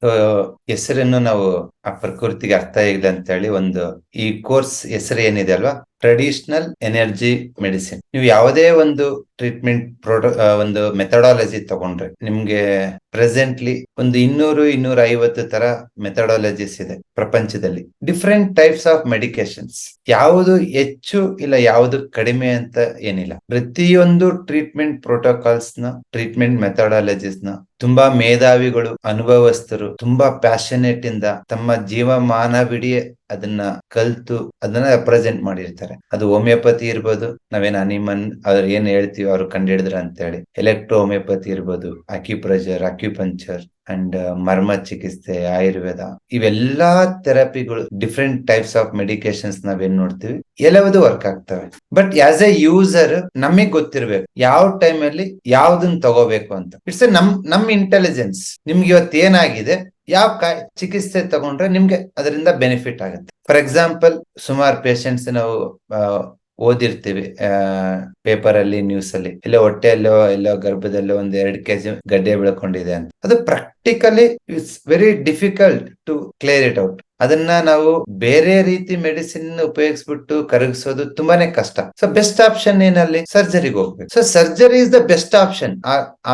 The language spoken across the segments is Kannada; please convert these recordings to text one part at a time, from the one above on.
呃 ಹೆಸರನ್ನು ನಾವು ಆ ಪ್ರಕೃತಿಗೆ ಅರ್ಥ ಆಗಿಲ್ಲ ಅಂತ ಹೇಳಿ ಒಂದು ಈ ಕೋರ್ಸ್ ಹೆಸರು ಏನಿದೆ ಅಲ್ವಾ? ಟ್ರೆಡಿಷನಲ್ ಎನರ್ಜಿ ಮೆಡಿಸಿನ್ ನೀವು ಯಾವುದೇ ಒಂದು ಟ್ರೀಟ್ಮೆಂಟ್ ಒಂದು ಮೆಥಡಾಲಜಿ ತಗೊಂಡ್ರೆ ನಿಮ್ಗೆ ಪ್ರೆಸೆಂಟ್ಲಿ ಒಂದು ಇನ್ನೂರು ಇನ್ನೂರ ಐವತ್ತು ತರ ಮೆಥಡಾಲಜೀಸ್ ಇದೆ ಪ್ರಪಂಚದಲ್ಲಿ. ಡಿಫ್ರೆಂಟ್ ಟೈಪ್ಸ್ ಆಫ್ ಮೆಡಿಕೇಶನ್ಸ್ ಯಾವುದು ಹೆಚ್ಚು ಇಲ್ಲ ಯಾವುದು ಕಡಿಮೆ ಅಂತ ಏನಿಲ್ಲ. ಪ್ರತಿಯೊಂದು ಟ್ರೀಟ್ಮೆಂಟ್ ಪ್ರೋಟೋಕಾಲ್ಸ್ನ ಟ್ರೀಟ್ಮೆಂಟ್ ಮೆಥಡಾಲಜೀಸ್ನ ತುಂಬಾ ಮೇಧಾವಿಗಳು, ಅನುಭವಸ್ಥರು, ತುಂಬಾ ಪ್ಯಾಷನೇಟ್ ಇಂದ ತಮ್ಮ ಜೀವಮಾನವಿಡೀ ಅದನ್ನ ಕಲ್ತು ಅದನ್ನ ರೆಪ್ರೆಸೆಂಟ್ ಮಾಡಿರ್ತಾರೆ. ಅದು ಹೋಮಿಯೋಪತಿ ಇರ್ಬೋದು, ನಾವೇನ್ ಅನಿಮನ್ ಅವ್ರ ಏನ್ ಹೇಳ್ತೀವಿ ಅವ್ರು ಕಂಡಿಡಿದ್ರ ಅಂತ ಹೇಳಿ ಎಲೆಕ್ಟ್ರೋ ಹೋಮಿಯೋಪತಿ ಇರ್ಬೋದು ಅಕ್ಯುಪ್ರೆಷರ್ ಅಕ್ಯುಪಂಚರ್ ಅಂಡ್ ಮರ್ಮ ಚಿಕಿತ್ಸೆ ಆಯುರ್ವೇದ. ಇವೆಲ್ಲಾ ಥೆರಪಿಗಳು ಡಿಫ್ರೆಂಟ್ ಟೈಪ್ಸ್ ಆಫ್ ಮೆಡಿಕೇಶನ್ಸ್ ನಾವೇನ್ ನೋಡ್ತೀವಿ ಎಲ್ಲವೂ ವರ್ಕ್ ಆಗ್ತವೆ. ಬಟ್ ಆಸ್ ಎ ಯೂಸರ್ ನಮಗೆ ಗೊತ್ತಿರ್ಬೇಕು, ಯಾವ ಟೈಮ್ ಅಲ್ಲಿ ಯಾವ್ದನ್ನ ತಗೋಬೇಕು ಅಂತ. ಇಟ್ಸ್ ನಮ್ ನಮ್ ಇಂಟೆಲಿಜೆನ್ಸ್ ನಿಮ್ಗೆ ಇವತ್ತು ಏನಾಗಿದೆ ಯಾವ ಕಾಯಿ ಚಿಕಿತ್ಸೆ ತಗೊಂಡ್ರೆ ನಿಮ್ಗೆ ಅದರಿಂದ ಬೆನಿಫಿಟ್ ಆಗುತ್ತೆ. ಫಾರ್ ಎಕ್ಸಾಂಪಲ್ ಸುಮಾರು ಪೇಷಂಟ್ಸ್ ನಾವು ಓದಿರ್ತೀವಿ ಪೇಪರ್ ಅಲ್ಲಿ ನ್ಯೂಸ್ ಅಲ್ಲಿ. ಇಲ್ಲ ಹೊಟ್ಟೆಯಲ್ಲೋ ಎಲ್ಲೋ ಗರ್ಭದಲ್ಲೋ ಒಂದ್ ಎರಡ್ ಕೆಜಿ ಗಡ್ಡೆ ಬೆಳ್ಕೊಂಡಿದೆ ಅಂತ. ಅದು practically it's very difficult to clear it out ಅದನ್ನ ನಾವು ಬೇರೆ ರೀತಿ ಮೆಡಿಸಿನ್ ಉಪಯೋಗಿಸ್ಬಿಟ್ಟು ಕರಗಿಸೋದು ತುಂಬಾನೇ ಕಷ್ಟ. ಸೊ ಬೆಸ್ಟ್ ಆಪ್ಷನ್ ಏನಲ್ಲಿ ಸರ್ಜರಿಗೆ ಹೋಗ್ಬೇಕು. So surgery is the best option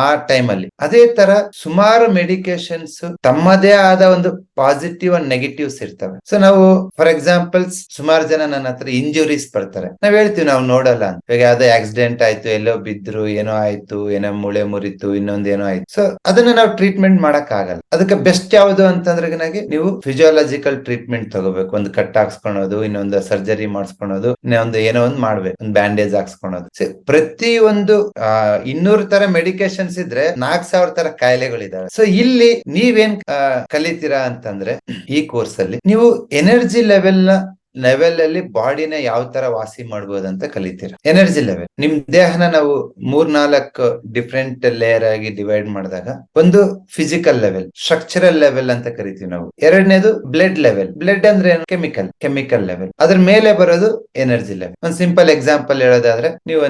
ಆ ಟೈಮ್ ಅಲ್ಲಿ. ಅದೇ ತರ ಸುಮಾರು ಮೆಡಿಕೇಶನ್ಸ್ ತಮ್ಮದೇ ಆದ ಒಂದು ಪಾಸಿಟಿವ್ ಅಂಡ್ ನೆಗೆಟಿವ್ಸ್ ಇರ್ತವೆ. ಸೊ ನಾವು ಫಾರ್ ಎಕ್ಸಾಂಪಲ್ ಸುಮಾರು ಜನ ನನ್ನ ಹತ್ರ ಇಂಜುರೀಸ್ ಬರ್ತಾರೆ ನಾವ್ ಹೇಳ್ತೀವಿ, ನಾವು ನೋಡಲ್ಲ ಅಂತ. ಇವಾಗ ಯಾವ್ದೋ ಆಕ್ಸಿಡೆಂಟ್ ಆಯ್ತು, ಎಲ್ಲೋ ಬಿದ್ರು, ಏನೋ ಆಯ್ತು, ಏನೋ ಮುಳೆ ಮುರಿತು, ಇನ್ನೊಂದ್ ಏನೋ ಆಯ್ತು. ಸೊ ಅದನ್ನ ನಾವು ಟ್ರೀಟ್ಮೆಂಟ್ ಮಾಡಕ್ ಆಗಲ್ಲ ಅದಕ್ಕೆ ಬೆಸ್ಟ್ ಯಾವುದು ಅಂತಂದ್ರೆ ನೀವು ಫಿಸಿಯಾಲಜಿಕಲ್ ಟ್ರೀಟ್ಮೆಂಟ್ ತಗೋಬೇಕು. ಒಂದು ಕಟ್ ಹಾಕ್ಸ್ಕೊಳೋದು, ಇನ್ನೊಂದು ಸರ್ಜರಿ ಮಾಡಿಸ್ಕೊಳೋದು, ಇನ್ನೊಂದು ಏನೋ ಒಂದು ಮಾಡ್ಬೇಕು. ಒಂದು ಬ್ಯಾಂಡೇಜ್ ಹಾಕ್ಸ್ಕೊಳೋದು. ಪ್ರತಿ ಒಂದು ಇನ್ನೂರು ತರ ಮೆಡಿಕೇಶನ್ಸ್ ಇದ್ರೆ ನಾಲ್ಕ್ ಸಾವಿರ ತರ ಕಾಯಿಲೆಗಳಿದಾವೆ. ಸೊ ಇಲ್ಲಿ ನೀವೇನ್ ಕಲಿತೀರಾ ಅಂತಂದ್ರೆ, ಈ ಕೋರ್ಸ್ ಅಲ್ಲಿ ನೀವು ಎನರ್ಜಿ ಲೆವೆಲ್ನ ಲೆವೆಲ್ ಅಲ್ಲಿ ಬಾಡಿನ ಯಾವ ತರ ವಾಸಿ ಮಾಡ್ಬೋದು ಅಂತ ಕಲಿತೀರ? ಎನರ್ಜಿ ಲೆವೆಲ್ ನಿಮ್ ದೇಹನ ನಾವು ಮೂರ್ನಾಲ್ಕು ಡಿಫ್ರೆಂಟ್ ಲೇಯರ್ ಆಗಿ ಡಿವೈಡ್ ಮಾಡಿದಾಗ ಒಂದು ಫಿಸಿಕಲ್ ಲೆವೆಲ್ ಸ್ಟ್ರಕ್ಚರಲ್ ಲೆವೆಲ್ ಅಂತ ಕರಿತೀವಿ ನಾವು. ಎರಡನೇದು ಬ್ಲಡ್ ಲೆವೆಲ್ ಬ್ಲಡ್ ಅಂದ್ರೆ ಏನು? ಕೆಮಿಕಲ್ ಕೆಮಿಕಲ್ ಲೆವೆಲ್ ಅದ್ರ ಮೇಲೆ ಬರೋದು ಎನರ್ಜಿ ಲೆವೆಲ್ ಒಂದ್ ಸಿಂಪಲ್ ಎಕ್ಸಾಂಪಲ್ ಹೇಳೋದಾದ್ರೆ, ನೀವು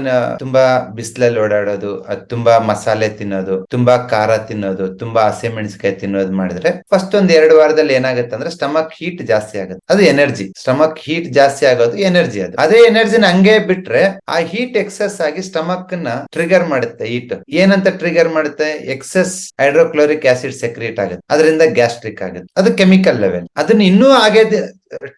ತುಂಬಾ ಬಿಸಿಲಲ್ಲಿ ಓಡಾಡೋದು ತುಂಬಾ ಮಸಾಲೆ ತಿನ್ನೋದು, ತುಂಬಾ ಖಾರ ತಿನ್ನೋದು, ತುಂಬಾ ಹಸಿಮೆಣಸಿಕಾಯಿ ತಿನ್ನೋದು ಮಾಡಿದ್ರೆ ಫಸ್ಟ್ ಒಂದ್ ಎರಡು ವಾರದಲ್ಲಿ ಏನಾಗುತ್ತೆ ಅಂದ್ರೆ ಸ್ಟಮಕ್ ಹೀಟ್ ಜಾಸ್ತಿ ಆಗುತ್ತೆ. ಅದು ಎನರ್ಜಿ ಸ್ಟಮಕ್ ಹೀಟ್ ಜಾಸ್ತಿ ಆಗೋದು ಎನರ್ಜಿ ಅದು. ಅದೇ ಎನರ್ಜಿನ ಹಂಗೆ ಬಿಟ್ರೆ ಆ ಹೀಟ್ ಎಕ್ಸೆಸ್ ಆಗಿ ಸ್ಟಮಕ್ನ ಟ್ರಿಗರ್ ಮಾಡುತ್ತೆ ಹೀಟ್ ಏನಂತ ಟ್ರಿಗರ್ ಮಾಡುತ್ತೆ? ಎಕ್ಸೆಸ್ ಹೈಡ್ರೋಕ್ಲೋರಿಕ್ ಆಸಿಡ್ ಸೆಕ್ರಿಯೇಟ್ ಆಗುತ್ತೆ. ಅದರಿಂದ ಗ್ಯಾಸ್ಟ್ರಿಕ್ ಆಗುತ್ತೆ. ಅದು ಕೆಮಿಕಲ್ ಲೆವೆಲ್ ಅದನ್ನ ಇನ್ನೂ ಹಾಗೆ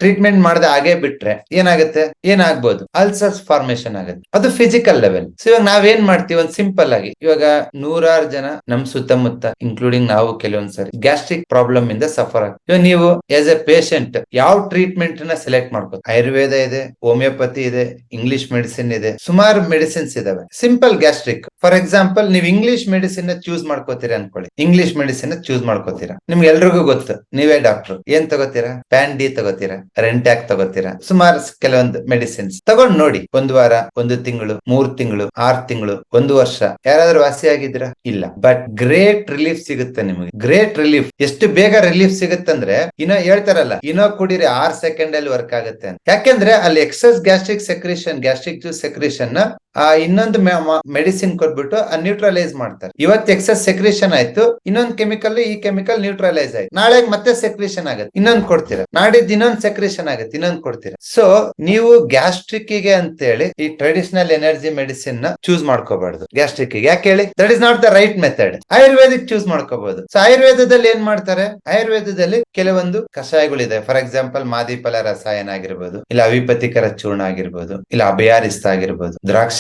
ಟ್ರೀಟ್ಮೆಂಟ್ ಮಾಡದೆ ಹಾಗೆ ಬಿಟ್ರೆ ಏನಾಗುತ್ತೆ? ಏನಾಗ್ಬೋದು? ಅಲ್ಸರ್ಸ್ ಫಾರ್ಮೇಶನ್ ಆಗುತ್ತೆ. ಅದು ಫಿಸಿಕಲ್ ಲೆವೆಲ್ ಸೊ ಇವಾಗ ನಾವೇನ್ ಮಾಡ್ತೀವಿ? ಒಂದ್ ಸಿಂಪಲ್ ಆಗಿ. ಇವಾಗ ನೂರಾರು ಜನ ನಮ್ ಸುತ್ತಮುತ್ತ ಇನ್ಕ್ಲೂಡಿಂಗ್ ನಾವು ಕೆಲವೊಂದ್ಸರಿ ಗ್ಯಾಸ್ಟ್ರಿಕ್ ಪ್ರಾಬ್ಲಮ್ ಇಂದ ಸಫರ್ ಆಗ ಇವಾಗ ನೀವು ಆಸ್ ಎ ಪೇಷಂಟ್ ಯಾವ ಟ್ರೀಟ್ಮೆಂಟ್ನ ಸೆಲೆಕ್ಟ್ ಮಾಡ್ಬೋದು ಆಯುರ್ವೇದ ಇದೆ ಹೋಮಿಯೋಪತಿ ಇದೆ ಇಂಗ್ಲಿಷ್ ಮೆಡಿಸಿನ್ ಇದೆ. ಸುಮಾರು ಮೆಡಿಸಿನ್ಸ್ ಇದಾವೆ. ಸಿಂಪಲ್ ಗ್ಯಾಸ್ಟ್ರಿಕ್ ಫಾರ್ ಎಕ್ಸಾಂಪಲ್ ನೀವು ಇಂಗ್ಲಿಷ್ ಮೆಡಿಸಿನ್ ಚೂಸ್ ಮಾಡ್ಕೋತೀರಾ ಅನ್ಕೊಳ್ಳಿ. ಇಂಗ್ಲಿಷ್ ಮೆಡಿಸಿನ್ ಚೂಸ್ ಮಾಡ್ಕೋತೀರಾ? ನಿಮ್ಗೆ ಎಲ್ರಿಗೂ ಗೊತ್ತು. ನೀವೇ ಡಾಕ್ಟರ್ ಏನ್ ತಗೋತೀರಾ? Pan D ತಗೋತೀರಾ? ರೆಂಟ್ಯಾಕ್ ತಗೋತೀರಾ? ಸುಮಾರು ಕೆಲವೊಂದು ಮೆಡಿಸಿನ್ಸ್ ತಗೊಂಡ್ ನೋಡಿ. ಒಂದು ವಾರ, ಒಂದು ತಿಂಗಳು, ಮೂರ್ ತಿಂಗಳು, ಆರ್ ತಿಂಗಳು, ಒಂದು ವರ್ಷ. ಯಾರಾದ್ರೂ ವಾಸಿ ಆಗಿದ್ದೀರಾ? ಇಲ್ಲ. ಬಟ್ ಗ್ರೇಟ್ ರಿಲೀಫ್ ಸಿಗುತ್ತೆ ನಿಮಗೆ. ಗ್ರೇಟ್ ರಿಲೀಫ್ ಎಷ್ಟು ಬೇಗ ರಿಲೀಫ್ ಸಿಗುತ್ತಂದ್ರೆ, ಇನ್ನೋ ಹೇಳ್ತಾರಲ್ಲ, ಇನ್ನೋ ಕುಡಿರಿ ಆರ್ ಸೆಕೆಂಡ್ ಅಲ್ಲಿ ವರ್ಕ್ ಆಗುತ್ತೆ ಅಂತ. ಯಾಕೆಂದ್ರೆ ಅಲ್ಲಿ excess gastric secretion gastric juice secretion ಆ, ಇನ್ನೊಂದು ಮೆಡಿಸಿನ್ ಕೊಟ್ಬಿಟ್ಟು ನ್ಯೂಟ್ರಲೈಸ್ ಮಾಡ್ತಾರೆ. ಇವತ್ತು ಎಕ್ಸಸ್ ಸೆಕ್ರೇಷನ್ ಆಯ್ತು, ಇನ್ನೊಂದು ಕೆಮಿಕಲ್ ಈ ಕೆಮಿಕಲ್ ನ್ಯೂಟ್ರಲೈಸ್ ಆಯ್ತು. ನಾಳೆ ಮತ್ತೆ ಸೆಕ್ರೇಷನ್ ಆಗುತ್ತೆ, ಇನ್ನೊಂದು ಕೊಡ್ತೀರಾ. ನಾಡಿದ್ದು ಇನ್ನೊಂದು ಸೆಕ್ರೇಷನ್ ಆಗುತ್ತೆ, ಇನ್ನೊಂದು ಕೊಡ್ತೀರಾ. ಸೊ ನೀವು ಗ್ಯಾಸ್ಟ್ರಿಕ್ಗೆ ಅಂತ ಹೇಳಿ ಈ ಟ್ರೆಡಿಷನಲ್ ಎನರ್ಜಿ ಮೆಡಿಸಿನ್ನ ಚೂಸ್ ಮಾಡ್ಕೋಬಾರ್ದು ಗ್ಯಾಸ್ಟ್ರಿಕ್ಗೆ ಯಾಕೆ ಹೇಳಿ? That is not the right method Ayurvedic choose ಮಾಡ್ಕೋಬಹುದು ಸೊ ಆಯುರ್ವೇದದಲ್ಲಿ ಏನ್ ಮಾಡ್ತಾರೆ? ಆಯುರ್ವೇದದಲ್ಲಿ ಕೆಲವೊಂದು ಕಷಾಯಗಳಿದೆ. ಫಾರ್ ಎಕ್ಸಾಂಪಲ್ ಮಾದಿಫಲ ರಸಾಯನ ಆಗಿರ್ಬೋದು, ಇಲ್ಲ ಅವಿಪತಿಕರ ಚೂರ್ಣ ಆಗಿರ್ಬೋದು, ಇಲ್ಲ ಅಭಯಾರಿಸ್ತ ಆಗಿರ್ಬೋದು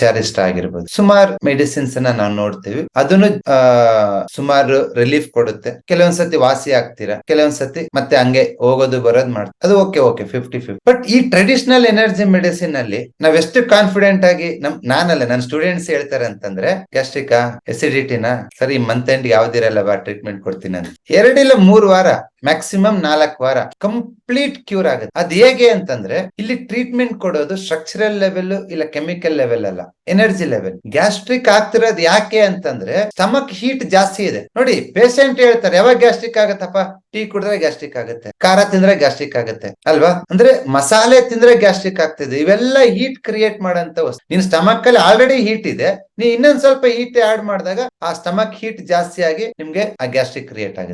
ದ್ರಾಕ್ಷಾರಿಷ್ಟ ಆಗಿರ್ಬೋದು. ಸುಮಾರು ಮೆಡಿಸಿನ್ಸ್ ಅನ್ನ ನಾವು ನೋಡ್ತೀವಿ. ಅದನ್ನು ಸುಮಾರು ರಿಲೀಫ್ ಕೊಡುತ್ತೆ. ಕೆಲವೊಂದ್ಸತಿ ವಾಸಿ ಆಗ್ತೀರಾ? ಕೆಲವೊಂದ್ಸತಿ ಮತ್ತೆ ಹಂಗೆ ಹೋಗೋದು ಬರೋದು ಮಾಡ್ತಾರೆ? ಅದು okay okay fifty fifty but ಈ ಟ್ರೆಡಿಷನಲ್ ಎನರ್ಜಿ ಮೆಡಿಸಿನ್ ಅಲ್ಲಿ ನಾವ್ ಎಷ್ಟು ಕಾನ್ಫಿಡೆಂಟ್ ಆಗಿ ನಮ್, ನಾನಲ್ಲ ನನ್ನ ಸ್ಟೂಡೆಂಟ್ಸ್ ಹೇಳ್ತಾರೆ ಅಂತಂದ್ರೆ ಗ್ಯಾಸ್ಟ್ರಿಕಾ ಎಸಿಡಿಟಿನ ಸರಿ ಮಂತ್ ಎಂಡ್ ಯಾವ್ದಿರಲ್ಲ ಬಾ ಟ್ರೀಟ್ಮೆಂಟ್ ಕೊಡ್ತೀನಿ ಅಂತ. ಎರಡಿಲ್ಲ ಮೂರು ವಾರ ಮ್ಯಾಕ್ಸಿಮಮ್ ನಾಲ್ಕು ವಾರ. ಕಂಪ್ಲೀಟ್ ಕ್ಯೂರ್ ಆಗುತ್ತೆ. ಅದ್ ಹೇಗೆ ಅಂತಂದ್ರೆ, ಇಲ್ಲಿ ಟ್ರೀಟ್ಮೆಂಟ್ ಕೊಡೋದು ಸ್ಟ್ರಕ್ಚರಲ್ ಲೆವೆಲ್ ಇಲ್ಲ ಕೆಮಿಕಲ್ ಲೆವೆಲ್ ಅಲ್ಲ. ಎನರ್ಜಿ ಲೆವೆಲ್ ಗ್ಯಾಸ್ಟ್ರಿಕ್ ಆಗ್ತಿರೋದು ಯಾಕೆ ಅಂತಂದ್ರೆ ಸ್ಟಮಕ್ ಹೀಟ್ ಜಾಸ್ತಿ ಇದೆ. ನೋಡಿ ಪೇಷಂಟ್ ಹೇಳ್ತಾರೆ, ಯಾವಾಗ ಗ್ಯಾಸ್ಟ್ರಿಕ್ ಆಗತ್ತಪ್ಪ? ಟೀ ಕುಡಿದ್ರೆ ಗ್ಯಾಸ್ಟ್ರಿಕ್ ಆಗುತ್ತೆ. ಖಾರ ತಿಂದ್ರೆ ಗ್ಯಾಸ್ಟ್ರಿಕ್ ಆಗುತ್ತೆ. ಅಲ್ವಾ? ಅಂದ್ರೆ ಮಸಾಲೆ ತಿಂದ್ರೆ ಗ್ಯಾಸ್ಟ್ರಿಕ್ ಆಗ್ತಿದೆ. ಇವೆಲ್ಲ ಹೀಟ್ ಕ್ರಿಯೇಟ್ ಮಾಡಂತ ವಸ್ತು. ನಿನ್ ಸ್ಟಮಕ್ ಅಲ್ಲಿ ಆಲ್ರೆಡಿ ಹೀಟ್ ಇದೆ. ನೀ ಇನ್ನೊಂದ್ ಸ್ವಲ್ಪ ಹೀಟ್ ಆಡ್ ಮಾಡಿದಾಗ ಆ ಸ್ಟಮಕ್ ಹೀಟ್ ಜಾಸ್ತಿ ಆಗಿ ನಿಮ್ಗೆ ಆ ಗ್ಯಾಸ್ಟ್ರಿಕ್ ಕ್ರಿಯೇಟ್ ಆಗುತ್ತೆ.